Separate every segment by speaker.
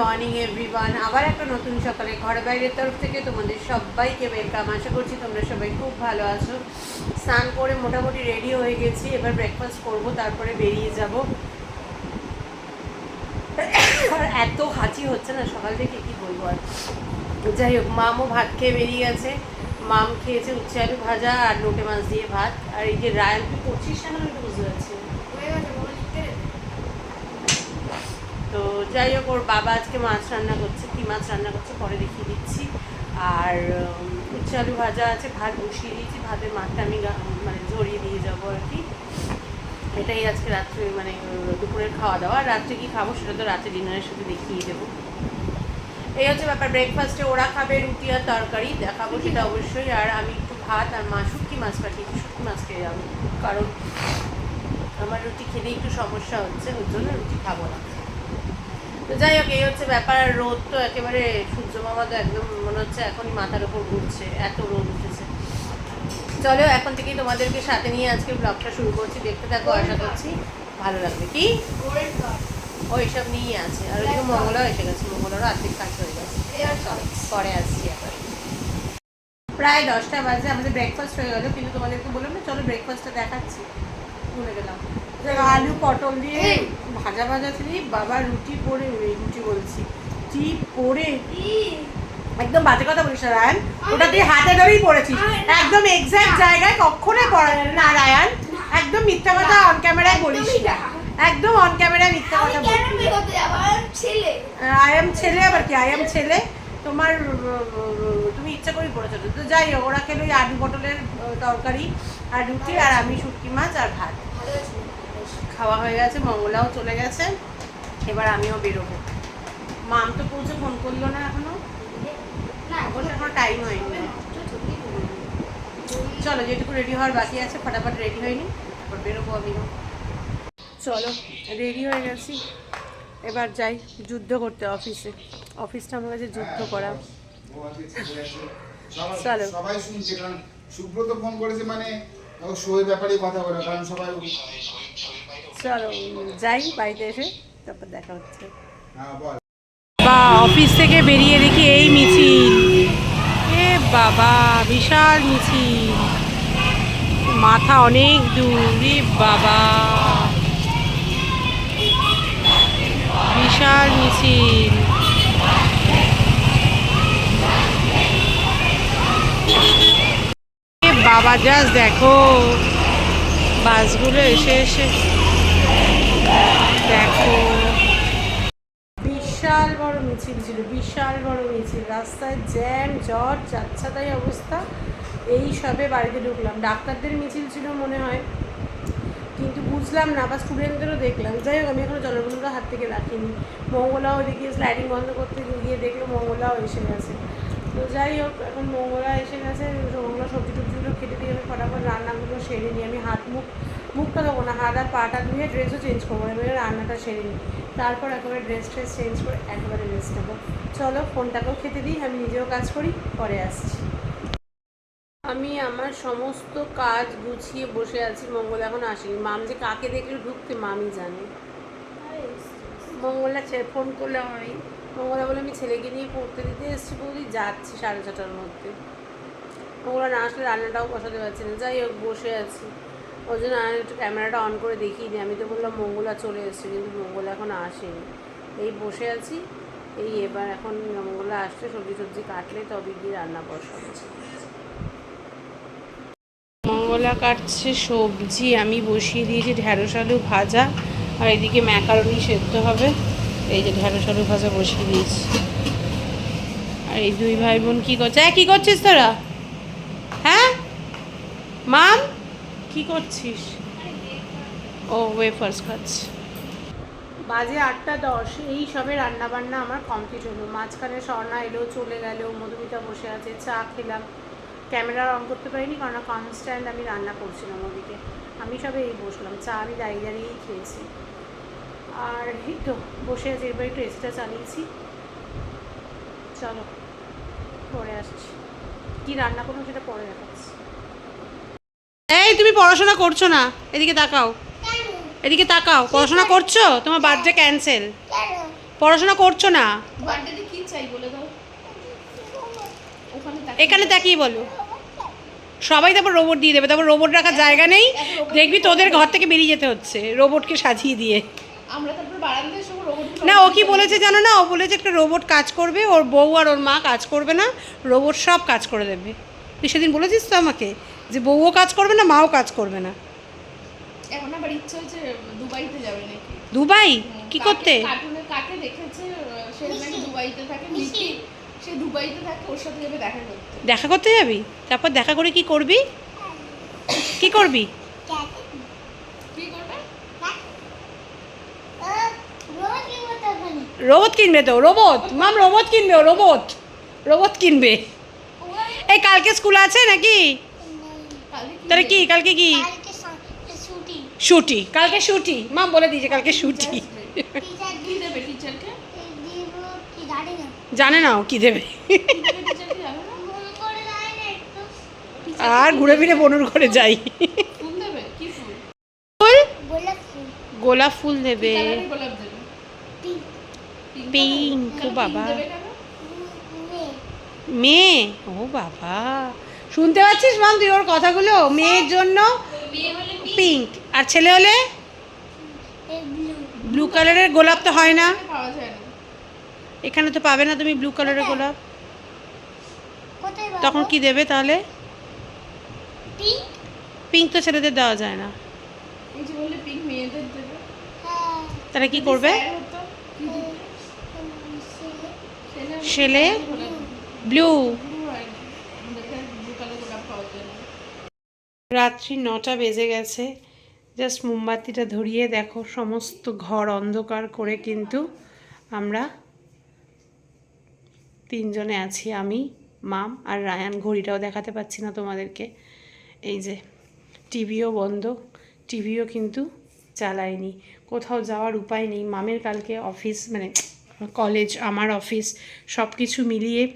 Speaker 1: Morning everyone আবার একটা নতুন সকালে ঘর বাইরের তরফ থেকে তোমাদের সবাইকে ওয়েলকাম আশা করছি তোমরা সবাই খুব ভালো আছো। স্নান করে মোটামুটি রেডি হয়ে গেছি। এবার ব্রেকফাস্ট করব, তারপরে বেরিয়ে যাব। আর এত হাঁচি হচ্ছে না, সকাল থেকে কি বলব আর। যাই হোক মামও ভাত খেয়ে বেরিয়ে গেছে। মাম খেয়েছে উচ্ছে আলু ভাজা আর লোটে মাছ দিয়ে ভাত। আর এই যে রায়াল তুই করছিস না বুঝতে পারছি। তো যাই হোক, ওর বাবা আজকে মাছ রান্না করছে, কী মাছ রান্না করছে পরে দেখিয়ে দিচ্ছি। আর উচ্ছে আলু ভাজা আছে, ভাত বসিয়ে দিয়েছি, ভাতের মাঠটা আমি মানে ঝরিয়ে দিয়ে যাব আর কি। এটাই আজকে রাত্রে মানে দুপুরের খাওয়া দাওয়া। রাত্রে কি খাব সেটা তো রাত্রে ডিনারের সাথে দেখিয়ে দেবো। এই হচ্ছে ব্যাপার ব্রেকফাস্টে ওরা খাবে রুটি আর তরকারি, দেখাবো সেটা অবশ্যই। আর আমি একটু ভাত আর মা শুটকি মাছ পাঠিয়েছি শুটকি মাছ খেয়ে যাব। কারণ আমার রুটি খেতে একটু সমস্যা হচ্ছে, ওর জন্য রুটি খাব না। তো যাই হোক, এই হচ্ছে ব্যাপার। আর রোদ তো একেবারে সূর্য মামা তো একদম মনে হচ্ছে এখনই মাথার উপর ঘুরছে, এত রোদ উঠেছে। চলো, এখন থেকেই তোমাদেরকে সাথে নিয়ে আজকে ব্লগটা শুরু করছি। দেখতে থাকো, আশা করছি ভালো লাগবে। কি? ও, এসব নিয়েই আছে। আর ওইদিকে মঙ্গলাও এসে গেছে। মঙ্গলারও আর্থিক কাজ হয়ে গেছে। পরে আসছি আবার প্রায় দশটা বাজে, আমাদের ব্রেকফাস্ট হয়ে গেলো, কিন্তু তোমাদেরকে বললাম না, চলো ব্রেকফাস্টটা দেখাচ্ছি। ভুলে গেলাম। আলু পটল দিয়ে ভাজা ভাজা ছিল বাবা রুটি পরে রুটি বলছি। টি পরে একদম বাজে কথা বলিস রায়ান। ওটা তুই হাতে ধরেই পড়েছিস। একদম এক্সাক্ট জায়গায় কখনোই পড়া যায় না রায়ান। একদম মিথ্যা কথা অন ক্যামেরায় বলিস না। একদম অন ক্যামেরায় মিথ্যা কথা আই এম ছেলে। আবার কি? আই এম ছেলে। তোমার তুমি ইচ্ছা করেই পড়েছো। তো যাই হোক ওরা খেলো ওই আলু পটলের তরকারি আর রুটি আর আমি শুটকি মাছ আর ভাত। খাওয়া হয়ে গেছে মঙ্গলাও চলে গেছে এবার আমিও বেরোবো। মাম তো পৌঁছে ফোন করল না এখনও। অবশ্য এখনও টাইম হয়নি। চলো যেটুকু রেডি হওয়ার বাকি আছে ফটাফট রেডি হয়নি তারপর বেরোবো আমিও। চলো রেডি হয়ে গেছি। এবার যাই যুদ্ধ করতে অফিসে অফিসটা আমার কাছে যুদ্ধ করা। চলো।
Speaker 2: সবাই শুনছে কারণ সুব্রত ফোন করেছে মানে ও শোয়ের ব্যাপারে কথা বলে কারণ সবাই
Speaker 1: চলো যাই বাড়িতে এসে তারপর দেখা হচ্ছে।
Speaker 2: হ্যাঁ
Speaker 1: বা অফিস থেকে বেরিয়ে দেখি এই মিছিল। এ বাবা বিশাল মিছিল। মাথা অনেক দূর রে বাবা। বিশাল মিছিল। এ বাবা জাস্ট দেখো। বাসগুলো এসে এসে দেখো। বিশাল বড় মিছিল ছিল, বিশাল বড় মিছিল। রাস্তায় জ্যাম জট যাচ্ছা তাই অবস্থা। এই সবে বাড়িতে ঢুকলাম। ডাক্তারদের মিছিল ছিল মনে হয়। কিন্তু বুঝলাম না বা স্টুডেন্টদেরও দেখলাম। যাই হোক, আমি এখনও জলবন্ধুর হাত থেকে রাখিনি মঙ্গলাও ওদিকে স্লাইডিং বন্ধ করতে গিয়ে দেখল মঙ্গলাও এসে গেছে। তো যাই হোক এখন মঙ্গলা এসে গেছে মঙ্গলা সবজি টবজিগুলো কেটে দিয়ে আমি ফটাফট রান্নাগুলো সেরে নিই। আমি হাত মুখ মুখটা দেবো না হাত আর পাটা ধুয়ে ড্রেসও চেঞ্জ করব এবারে রান্নাটা সেরে নিই। তারপর একেবারে ড্রেস ট্রেস চেঞ্জ করে একেবারে রেস্ট নেব। চলো ফোনটাকেও খেতে দিই আমি নিজেও কাজ করি পরে আসছি। আমি আমার সমস্ত কাজ গুছিয়ে বসে আছি মঙ্গল এখন আসেনি। মাম যে কাকে দেখলে ঢুকতে মামি জানে। মঙ্গলা ফোন করলে হয়। মঙ্গলা বলে, আমি ছেলেকে নিয়ে পড়তে দিতে এসেছি বলি যাচ্ছি সাড়ে ছটার মধ্যে। মঙ্গলা না আসলে রান্নাটাও বসাতে পারছি না। যাই হোক, বসে আছি। ওই জন্য আমি একটু ক্যামেরাটা অন করে দেখিয়ে দিই। আমি তো বললাম, মঙ্গলা চলে এসেছে, কিন্তু মঙ্গলা এখন আসেনি। এই বসে আছি। এই এবার এখন মঙ্গলা আসলে সবজি টবজি কাটলে তবে গিয়ে রান্না বসাবো। মঙ্গলা কাটছে সবজি। আমি বসিয়ে দিয়েছি ঢ্যাঁড়স, আলু ভাজা। আর এদিকে ম্যাকারনি সেদ্ধ হবে। এই যে ঢ্যাঁড়স আলু ভাজা বসিয়ে দিয়েছি। আর এই দুই ভাই বোন কী করছে? হ্যাঁ কী করছিস তোরা? হ্যাঁ? মাম, কি করছিস? ও ওয়েফার্স খাচ্ছি। বাজে আটটা দশ, এই সবে রান্না বান্না আমার কমপ্লিট হলো। মাঝখানে স্বর্ণা এলো, চলে গেল, মধুমিতা বসে আছে, চা খেলাম। ক্যামেরা অন করতে পারিনি কারণ কনস্ট্যান্ট আমি রান্না করছিলাম ওদিকে। আমি সবে এই বসলাম, চা আমি দাঁড়িয়ে দাঁড়িয়েই খেয়েছি। আর এই তো বসে আছি এবার একটু এসিটা চালিয়েছি চলো পরে আসছি। কী রান্না করব সেটা পরে দেখাচ্ছি। এই তুমি পড়াশোনা করছ না? এদিকে তাকাও। এদিকে তাকাও। পড়াশোনা করছ? তোমার বার্থডে ক্যান্সেল পড়াশোনা করছ না?
Speaker 3: কি চাই বলে দাও?
Speaker 1: এখানে তাকিয়ে বলো। সবাই তারপর রোবট দিয়ে দেবে। তারপর রোবট রাখার জায়গা নেই। দেখবি তোদের ঘর থেকে বেরিয়ে যেতে হচ্ছে। রোবটকে সাজিয়ে দিয়ে। না ও কি বলেছে জানো না? ও বলেছে একটা রোবট কাজ করবে ওর বউ আর ওর মা কাজ করবে না রোবট সব কাজ করে দেবে। তুই সেদিন বলেছিস তো আমাকে যে বউও কাজ করবে না মাও কাজ করবে না।
Speaker 3: এখন আবার ইচ্ছে হচ্ছে দুবাইতে যাবে নাকি?
Speaker 1: দুবাই? কি করতে?
Speaker 3: কার্টুনে কাকে দেখেছে সে নাকি দুবাইতে থাকে মিকি সে দুবাইতে থাকে ওর সাথে যাবে দেখা করতে।
Speaker 1: দেখা করতে যাবি? তারপর দেখা করে কি করবি? কি করবি
Speaker 3: কি করবে
Speaker 1: রোবট কিনবে তো রোবট। মাম রোবট কিনবে ও রোবট। রোবট কিনবে। এই কালকে স্কুল আছে নাকি? তাহলে কি কালকে কি? ছুটি কালকে ছুটি মাম বলে দিয়েছে কালকে
Speaker 3: টিচারকে
Speaker 1: জানে না ও কি দেবে। আর ঘুরে ফিরে বনুর ঘরে যাই।
Speaker 3: ফুল দেবে? ফুল?
Speaker 1: ফুল? গোলাপ ফুল। দেবে? ও বাবা। মেয়ে? ও বাবা। শুনতে পাচ্ছিস মাম তুই ওর কথাগুলো? মেয়ের জন্য পিঙ্ক আর ছেলে হলে? ব্লু কালারের গোলাপ তো হয় না। এখানে তো পাবে না তুমি ব্লু কালারের গোলাপ। তখন কি দেবে তাহলে? পিঙ্ক তো ছেলেদের দেওয়া যায় না।
Speaker 3: এই যে বললে পিঙ্ক মেয়েদের দেবে।
Speaker 1: তাহলে কি করবে
Speaker 3: স্যার হতো, কি দিতে? ছেলে হলে
Speaker 1: ছেলে
Speaker 3: গোলাপ
Speaker 1: ব্লু
Speaker 3: ব্লু হয় না আমাদের এখানে ব্লু কালার গোলাপ পাওয়া যায় ব্লু।
Speaker 1: রাত্রি নটা বেজে গেছে। জাস্ট মোমবাতিটা ধরিয়ে দেখো, সমস্ত ঘর অন্ধকার করে কিন্তু আমরা তিনজনে আছি, আমি, মাম আর রায়ান। ঘড়িটাও দেখাতে পাচ্ছি না তোমাদেরকে। এই যে, টিভিও বন্ধ, টিভিও কিন্তু চালায়নি। কোথাও যাওয়ার উপায় নেই। মামের কালকে অফিস মানে কলেজ আমার অফিস সব কিছু মিলিয়ে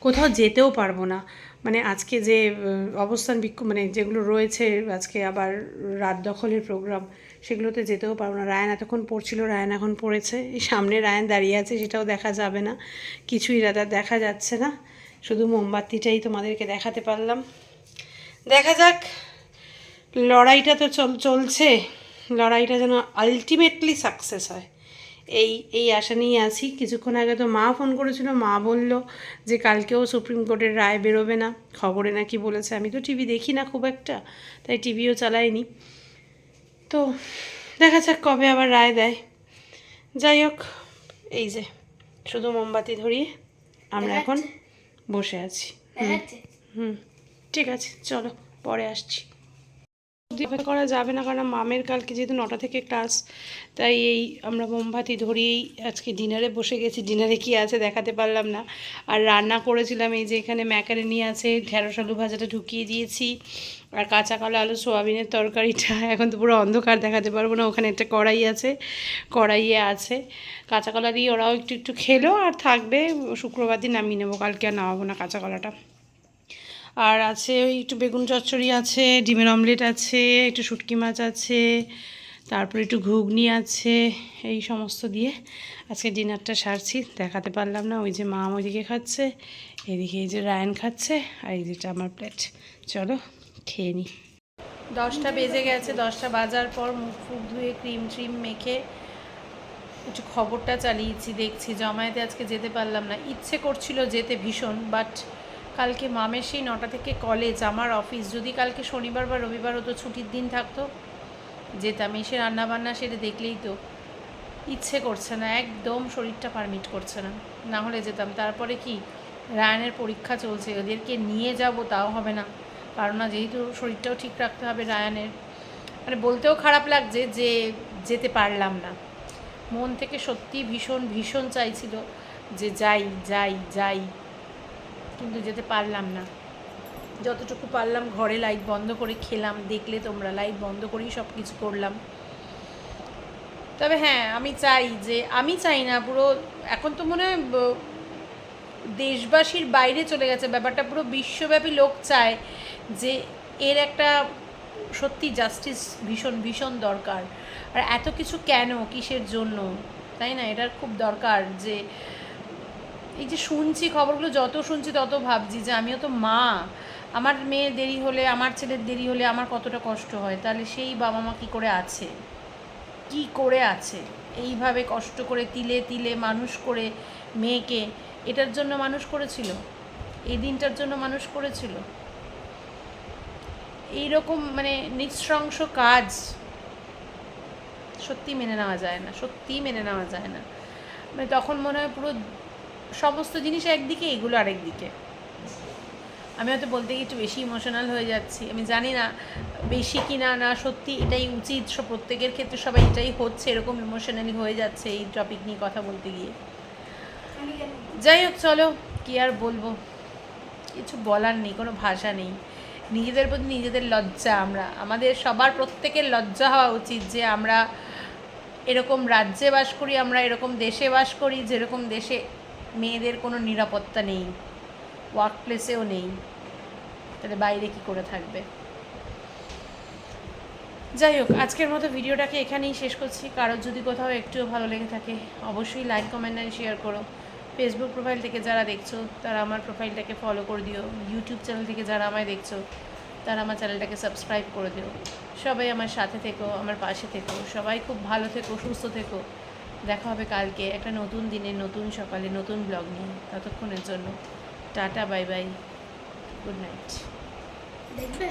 Speaker 1: কোথাও যেতেও পারব না। মানে আজকে যে অবস্থান বিক্ষোভ মানে যেগুলো রয়েছে, আজকে আবার রাত দখলের প্রোগ্রাম সেগুলোতে যেতেও পারব না। রায়ান এতক্ষণ পড়ছিল, রায়ান এখন পড়েছে। এই সামনে রায়ন দাঁড়িয়ে আছে, সেটাও দেখা যাবে না। কিছুই রাতা দেখা যাচ্ছে না। শুধু মোমবাতিটাই তোমাদেরকে দেখাতে পারলাম। দেখা যাক, লড়াইটা তো চল, চলছে। লড়াইটা যেন আলটিমেটলি সাকসেস হয়। এই এই আশা নিয়ে আছি। কিছুক্ষণ আগে তো মা ফোন করেছিল মা বলল যে কালকেও সুপ্রিম কোর্টের রায় বেরোবে না খবরে নাকি বলেছে। আমি তো টিভি দেখি না খুব একটা তাই টিভিও চালাইনি। তো দেখা যাক কবে আবার রায় দেয়। যাই হোক এই যে শুধু মোমবাতি ধরিয়ে আমরা এখন বসে আছি। হুম ঠিক আছে চলো পরে আসছি। অপেক্ষা করা যাবে না, কারণ মামের কালকে যেহেতু নটা থেকে ক্লাস, তাই এই আমরা মোমবাতি ধরিয়েই আজকে ডিনারে বসে গেছি। ডিনারে কি আছে দেখাতে পারলাম না। আর রান্না করেছিলাম এই যে এখানে ম্যাকারেনি আছে, ঢেঁড়স আলু ভাজাটা ঢুকিয়ে দিয়েছি, আর কাঁচা কলা আলু সোয়াবিনের তরকারিটা। এখন তো পুরো অন্ধকার দেখাতে পারব না, ওখানে একটা কড়াই আছে, কড়াইয়ে আছে। কাঁচা কলা দিয়ে ওরাও একটু একটু খেলো, আর থাকবে, শুক্রবার দিন নামিয়ে নেব, কালকে আর নামাবো না কাঁচা কলাটা। আর আছে ওই একটু বেগুন চচ্চড়ি আছে, ডিমের অমলেট আছে, একটু শুটকি মাছ আছে, তারপর একটু ঘুগনি আছে, এই সমস্ত দিয়ে আজকে ডিনারটা সারছি। দেখাতে পারলাম না, ওই যে মা ওইদিকে খাচ্ছে, এদিকে এই যে রায়ন খাচ্ছে, আর এই যেটা আমার প্লেট। চলো খেয়ে নিই দশটা বেজে গেছে, দশটা বাজার পর মুখ ফুক ধুয়ে ক্রিম ট্রিম মেখে একটু খবরটা চালিয়েছি, দেখছি। জমায়েতে আজকে যেতে পারলাম না। ইচ্ছে করছিল যেতে ভীষণ, বাট কালকে মামের সেই নটা থেকে কলেজ আমার অফিস যদি কালকে শনিবার বা রবিবার হতো, ছুটির দিন থাকতো। যেতাম এসে রান্নাবান্না সেরে দেখলেই তো ইচ্ছে করছে না, একদম শরীরটা পারমিট করছে না। না হলে যেতাম। তারপরে কি, রায়ানের পরীক্ষা চলছে, ওদেরকে নিয়ে যাব, তাও হবে না। কারণ না, যেহেতু শরীরটাও ঠিক রাখতে হবে রায়ানের। মানে বলতেও খারাপ লাগছে যে, যেতে পারলাম না। মন থেকে সত্যি ভীষণ ভীষণ চাইছিল যে যাই যাই যাই। কিন্তু যেতে পারলাম না। যতটুকু পারলাম ঘরে লাইট বন্ধ করে খেলাম, দেখলে তোমরা লাইট বন্ধ করেই সব কিছু করলাম। তবে হ্যাঁ আমি চাই যে, আমি চাই না, পুরো এখন তো মনে হয় দেশবাসীর বাইরে চলে গেছে। ব্যাপারটা পুরো বিশ্বব্যাপী লোক চায় যে এর একটা সত্যি জাস্টিস ভীষণ ভীষণ দরকার। আর এত কিছু কেন? কিসের জন্য? তাই না? এটার খুব দরকার যে এই যে শুনছি খবরগুলো, যত শুনছি তত ভাবছি যে আমিও তো মা। আমার মেয়ে দেরি হলে, আমার ছেলের দেরি হলে আমার কতটা কষ্ট হয়? তাহলে সেই বাবা মা কী করে আছে? কি করে আছে? এইভাবে কষ্ট করে তিলে তিলে মানুষ করে মেয়েকে, এটার জন্য মানুষ করেছিল? এই দিনটার জন্য মানুষ করেছিল? এইরকম মানে নৃশংস কাজ সত্যি মেনে নেওয়া যায় না, সত্যিই মেনে নেওয়া যায় না। মানে তখন মনে হয় পুরো সমস্ত জিনিস একদিকে, এগুলো আরেক দিকে আমি হয়তো বলতে গিয়ে একটু বেশি ইমোশনাল হয়ে যাচ্ছি। আমি জানি না বেশি কি না না সত্যি এটাই উচিত। সব প্রত্যেকের ক্ষেত্রে সবাই এটাই হচ্ছে, এরকম ইমোশনালি হয়ে যাচ্ছে এই টপিক নিয়ে কথা বলতে গিয়ে। যাই হোক, চলো, কি আর বলব? কিছু বলার নেই, কোনো ভাষা নেই। নিজেদের প্রতি নিজেদের লজ্জা আমরা। আমাদের সবার প্রত্যেকের লজ্জা হওয়া উচিত যে আমরা এরকম রাজ্যে বাস করি, আমরা এরকম দেশে বাস করি, যেরকম দেশে মেয়েদের কোনো নিরাপত্তা নেই ওয়ার্ক প্লেসেও নেই, তাহলে বাইরে কি করে থাকবে? যাই হোক, আজকের মতো ভিডিওটাকে এখানেই শেষ করছি। কারোর যদি কোথাও একটুও ভালো লেগে থাকে, অবশ্যই লাইক কমেন্ট অ্যান্ড শেয়ার করো। ফেসবুক প্রোফাইল থেকে যারা দেখছ, তারা আমার প্রোফাইলটাকে ফলো করে দিও। ইউটিউব চ্যানেল থেকে যারা আমায় দেখছ, তারা আমার চ্যানেলটাকে সাবস্ক্রাইব করে দিও। সবাই আমার সাথে থেকো, আমার পাশে থেকো। সবাই খুব ভালো থেকো, সুস্থ থেকো। দেখা হবে কালকে। একটা নতুন দিনে নতুন সকালে নতুন ব্লগ নিয়ে। ততক্ষণের জন্য tata, bye bye good night
Speaker 3: দেখবে?